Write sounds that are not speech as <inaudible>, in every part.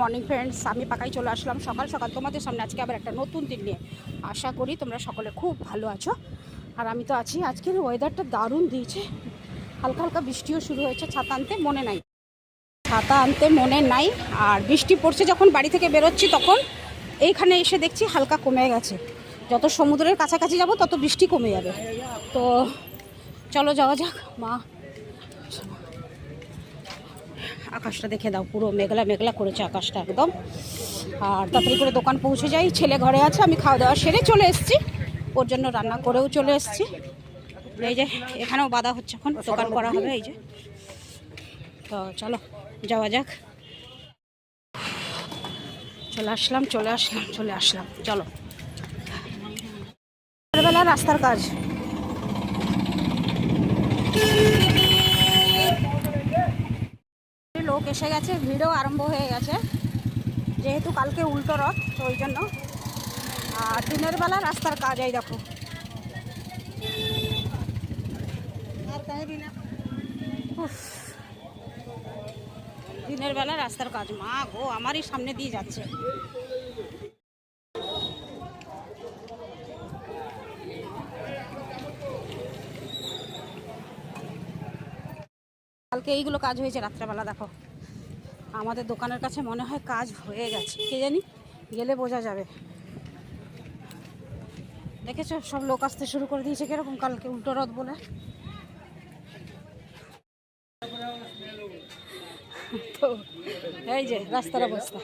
Morning friends, আমি পাকাই চলে আসলাম সকাল সকাল। তোমাদের সামনে আজকে আবার একটা নতুন দিন নিয়ে আশা করি তোমরা সকলে খুব ভালো আছো। আর আমি তো আছি, আজকের ওয়েদারটা দারুণ দিয়েছে। হালকা হালকা বৃষ্টিও শুরু হয়েছে, ছাতা আনতে মনে নাই। ছাতা আনতে মনে নাই, আর বৃষ্টি পড়ছে যখন বাড়ি থেকে বেরোচ্ছি তখন, এইখানে এসে দেখছি হালকা কমে গেছে। যত সমুদ্রের কাছাকাছি যাব, তত বৃষ্টি কমে যাবে। তো চলো যাওয়া যাক, মা। আকাশটা দেখে দাও, পুরো মেঘলা মেঘলা করেছে আকাশটা একদম। আর তাড়াতাড়ি করে দোকান পৌঁছে যাই, ছেলে ঘরে আছে, আমি খাওয়া দাওয়া সেরে চলে এসেছি। ওর জন্য রান্না করেও চলে এসেছি। এই যে, এখানেও বাধা হচ্ছে এখন, দোকান করা হবে, এই যে। তো চলো, যাওয়া যাক। চলে আসলাম চলে আসলাম চলে আসলাম, চলো। সকালবেলা রাস্তার কাজ। এসে গেছে, ভিড়ও আরম্ভ হয়ে গেছে। যেহেতু কালকে উল্টো রথ, তো ওই জন্য। আর দিনের বেলা রাস্তার কাজ, এই দেখো। দিনের বেলা রাস্তার কাজ, মা গো, আমারই সামনে দিয়ে যাচ্ছে। কালকে এইগুলো কাজ হয়েছে রাত্রেবেলা, দেখো। আমাদের দোকানের কাছে মনে হয় কাজ হয়ে গেছে। কে জানি? গেলে বোঝা যাবে। দেখেছ? সব লোক আসতে শুরু করে দিয়েছে। কীরকম কালকে উল্টো রথ বলে? এই যে, রাস্তার অবস্থা।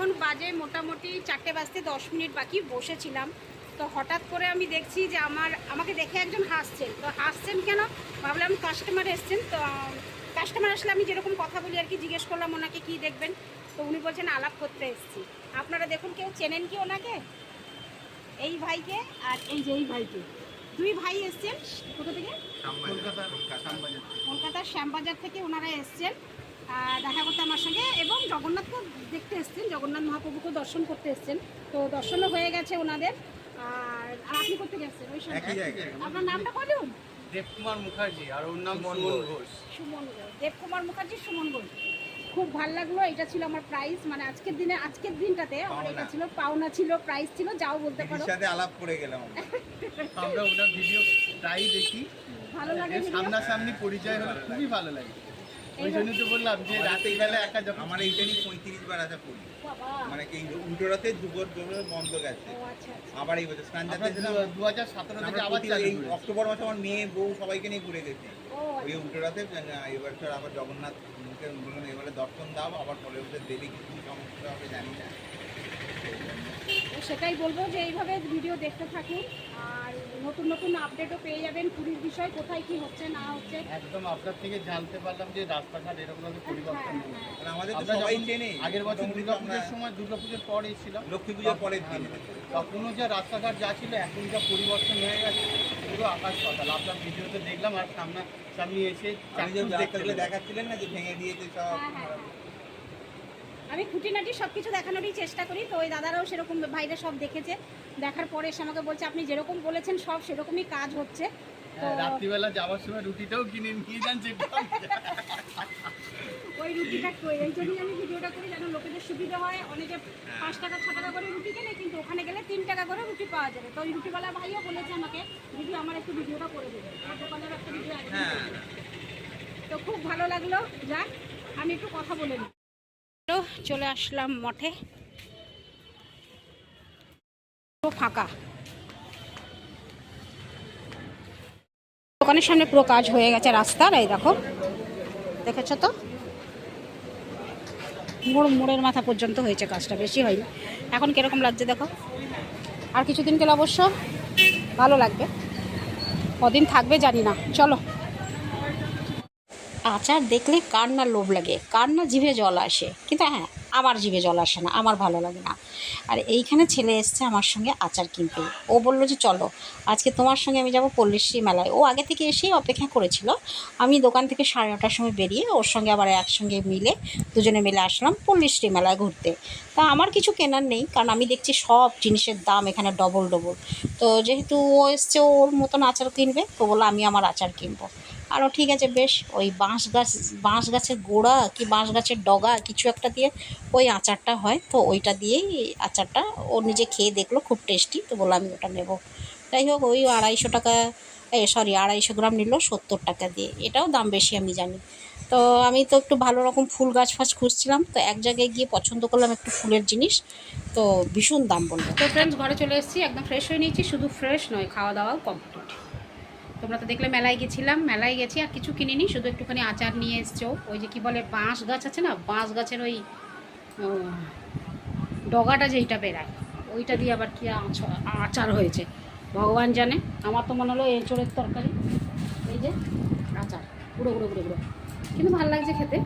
এখন বাজে মোটামুটি চারটে বাজতে দশ মিনিট বাকি বসেছিলাম। তো হঠাৎ করে আমি দেখছি যে আমার আমাকে দেখে একজন হাসছেন। তো হাসছেন কেন? ভাবলাম কাস্টমার এসছেন। তো কাস্টমার আসলে আমি যেরকম কথা বলি আর কি জিজ্ঞেস করলাম ওনাকে কি দেখবেন। তো উনি বলছেন আলাপ করতে এসেছি। আপনারা দেখুন কেউ চেনেন কি ওনাকে? এই ভাইকে আর এই যে এই ভাইকে। দুই ভাই এসছেন। কোথা থেকে? কলকাতার শ্যামবাজার থেকে ওনারা এসছেন। দেখা করতে আমার সঙ্গে এবং জগন্নাথকে দেখতে এসছেন জগন্নাথ মহাপ্রভুকে দর্শন করতে এসছেন। তো দর্শনও হয়ে গেছে ওনাদের। আর আর আপনি করতে গেছেন ওই জায়গায়। আপনার নামটা বলুন। দেবকুমার মুখার্জি আর ওর নাম সুমন ঘোষ। সুমন ঘোষ। দেবকুমার মুখার্জি সুমন ঘোষ। খুব ভালো লাগল এটা ছিল আমার প্রাইস মানে আজকের দিনে আজকের দিনটাতে আমার এটা ছিল পাওনা ছিল প্রাইস ছিল যাও বলতে পারো। সাথে আলাপ করে গেলাম আমরা। <laughs> ওনার ভিডিও প্রায় দেখি। ভালো লাগে? সামনাসামনি পরিচয় হলে খুবই ভালো লাগে। ওই জন্য তো বললাম যে রাতের বেলা একা যখন আমার এইটারই পঁয়ত্রিশ বার আসা পড়ি মানে কি উল্টো রাতে দুপুর দুপুর বন্ধ গেছে। ও আচ্ছা আচ্ছা। আবার এই বছর স্নান দু হাজার সতেরো থেকে আবার এই অক্টোবর মাসে আমার মেয়ে বউ সবাইকে নিয়ে ঘুরে গেছে। ও ওই উল্টো রাতে এবার আবার জগন্নাথ এবারে দর্শন দাও আবার পরের বছর দেবী কিছু সমস্যা হবে জানি না। সেটাই বলব যে এইভাবে ভিডিও দেখতে থাকুন। আর নতুন নতুন আপডেটও পেয়ে যাবেন পুরীর বিষয় কোথায় কি হচ্ছে না হচ্ছে। একদম আপনার থেকে জানতে পারলাম যে রাস্তাঘাট এরকম ভাবে পরিবর্তন হয়েছে। মানে আমাদের তো সবাই চেনে আগের বছর মোটামুটি দুর্গা সময় দুর্গা পুজোর পর এসেছিলাম লক্ষ্মী পুজোর পরের দিন। তখনও যে রাস্তাঘাট যা ছিল এখন যা পরিবর্তন হয়ে গেছে পুরো আকাশ পাতাল। আপনার ভিডিওতে দেখলাম আর সামনা সামনে এসে দেখাচ্ছিলেন না যে ভেঙে দিয়েছে সব? হ্যাঁ, হ্যাঁ, আমি খুঁটিনাটি সব কিছু দেখানোরই চেষ্টা করি তো ওই দাদারাও সেরকম ভাইরা সব দেখেছে। দেখার পরে এসে আমাকে বলছে আপনি যেরকম বলেছেন সব সেরকমই কাজ হচ্ছে। তো হ্যাঁ, রাত্রিবেলা যাওয়ার সময় রুটিটাও কিনে নিয়ে যান ওই রুটিটা এই জন্যই আমি ভিডিওটা করি যেন লোকেদের সুবিধা হয়। অনেকে পাঁচ টাকা ছ টাকা করে রুটি কেনে কিন্তু ওখানে গেলে তিন টাকা করে রুটি পাওয়া যাবে। তো ওই রুটিওয়ালা ভাইও বলেছে আমাকে দিদি আমার একটু ভিডিওটা করে দেবে আমার দোকানের একটা ভিডিও হ্যাঁ। তো খুব ভালো লাগল যাক আমি একটু কথা বলে নিই। তো চলে আসলাম মঠে। ফাঁকা। দোকানের সামনে পুরো কাজ হয়ে গেছে রাস্তার এই দেখো। দেখেছ তো? মোড় মোড়ের মাথা পর্যন্ত হয়েছে কাজটা, বেশি হয়নি। এখন কীরকম লাগছে দেখো? আর কিছুদিন গেলে অবশ্য ভালো লাগবে। কদিন থাকবে জানি না। চলো। আচার দেখলে কার না লোভ লাগে, কার না জিভে জল আসে। কিন্তু হ্যাঁ আমার জিভে জল আসে না, আমার ভালো লাগে না। আর এইখানে ছেলে এসছে আমার সঙ্গে আচার কিনতে। ও বলল যে, চলো, আজকে তোমার সঙ্গে আমি যাব পল্লীশ্রী মেলায়। ও আগে থেকে এসেই অপেক্ষা করেছিল। আমি দোকান থেকে সাড়ে নটার সময় বেরিয়ে ওর সঙ্গে আবার একসঙ্গে মিলে দুজনে মিলে আসলাম পল্লীশ্রী মেলায় ঘুরতে। তা আমার কিছু কেনার নেই, কারণ আমি দেখছি সব জিনিসের দাম এখানে ডবল ডবল তো যেহেতু ও এসছে, ওর মতন আচার কিনবে, তো বলল আমি আমার আচার কিনবো। আরও ঠিক আছে, বেশ, ওই বাঁশ গাছ, বাঁশ গাছের গোড়া কি বাঁশ গাছের ডগা কিছু একটা দিয়ে ওই আচারটা হয়, তো ওইটা দিয়েই আচারটা ও নিজে খেয়ে দেখল, খুব টেস্টি, তো বলল আমি ওটা নেব। যাই হোক, ওই আড়াইশো টাকা সরি, আড়াইশো গ্রাম নিল সত্তর টাকা দিয়ে, এটাও দাম বেশি আমি জানি। তো আমি তো একটু ভালো রকম ফুল গাছ ফাছ খুঁজছিলাম, তো এক জায়গায় গিয়ে পছন্দ করলাম একটু ফুলের জিনিস, তো ভীষণ দাম বলল। তো ফ্রেন্ডস ঘরে চলে এসেছি, একদম ফ্রেশ হয়ে নিয়েছি, শুধু ফ্রেশ নয়, খাওয়া দাওয়াও কমপ্লিট তোমরা তো দেখলে মেলায় গেছিলাম, মেলায় গেছি আর কিছু কিনিনি, শুধু একটুখানি আচার নিয়ে এসছো। ওই যে কি বলে, বাঁশ গাছ আছে না, বাঁশ গাছের ওই ডগাটা যেইটা বেরায় ওইটা দিয়ে আবার কি আচ- আচার হয়েছে। ভগবান জানে, আমার তো মনে হলো এঁচড়ের তরকারি, এই যে আচার, গুঁড়ো গুঁড়ো গুঁড়ো গুঁড়ো। কিন্তু ভালো লাগছে খেতে।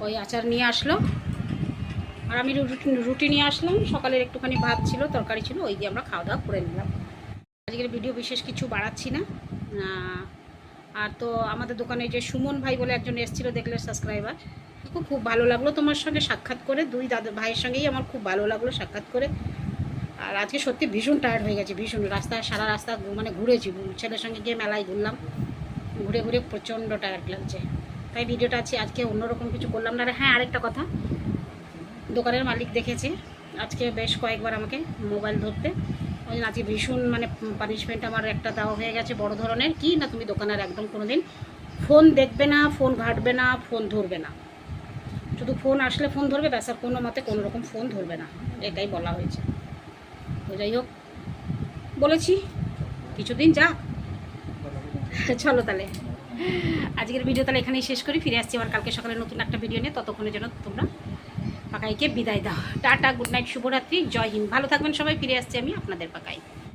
ওই আচার নিয়ে আসলো। আর আমি রুটি রুটি নিয়ে আসলাম, সকালের একটুখানি ভাত ছিল, তরকারি ছিল, ওই দিয়ে আমরা খাওয়া দাওয়া করে নিলাম। আজকের ভিডিও বিশেষ কিছু বাড়াচ্ছি না। আর তো আমাদের দোকানে যে সুমন ভাই বলে একজন এসেছিল দেখলে সাবস্ক্রাইবার খুব ভালো লাগল তোমার সঙ্গে সাক্ষাৎ করে। দুই দাদা ভাইয়ের সঙ্গেই আমার খুব ভালো লাগল সাক্ষাৎ করে। আর আজকে সত্যি ভীষণ টায়ার্ড হয়ে গেছে, ভীষণ রাস্তায়, সারা রাস্তা মানে ঘুরেছি। ছেলের সঙ্গে গিয়ে মেলায় ঘুরলাম। ঘুরে ঘুরে প্রচণ্ড টায়ার্ড লাগছে। তাই ভিডিওটা আছে আজকে অন্যরকম কিছু করলাম না। হ্যাঁ আরেকটা কথা। দোকানের মালিক দেখেছে। আজকে বেশ কয়েকবার আমাকে মোবাইল ধরতে। ওই আজকে ভীষণ মানে পানিশমেন্ট আমার একটা দেওয়া হয়ে গেছে, বড় ধরনের। কি না তুমি দোকানের একদম কোনো দিন ফোন দেখবে না ফোন ঘাটবে না ফোন ধরবে না। শুধু ফোন আসলে ফোন ধরবে, ব্যাস, আর কোনো মতে কোনো রকম ফোন ধরবে না। এটাই বলা হয়েছে। তো যাই হোক, বলেছি, কিছুদিন যাক চলো তাহলে। আজকের ভিডিও তাহলে এখানেই শেষ করি, ফিরে আসছি আবার কালকে সকালে নতুন একটা ভিডিও নিয়ে, ততক্ষণের জন্য তোমরা পাকাইকে বিদায় দাও। টাটা, গুড নাইট, শুভরাত্রি, জয় হিন্দ। ভালো থাকবেন সবাই, ফিরে আসছি আমি আপনাদের পাকাই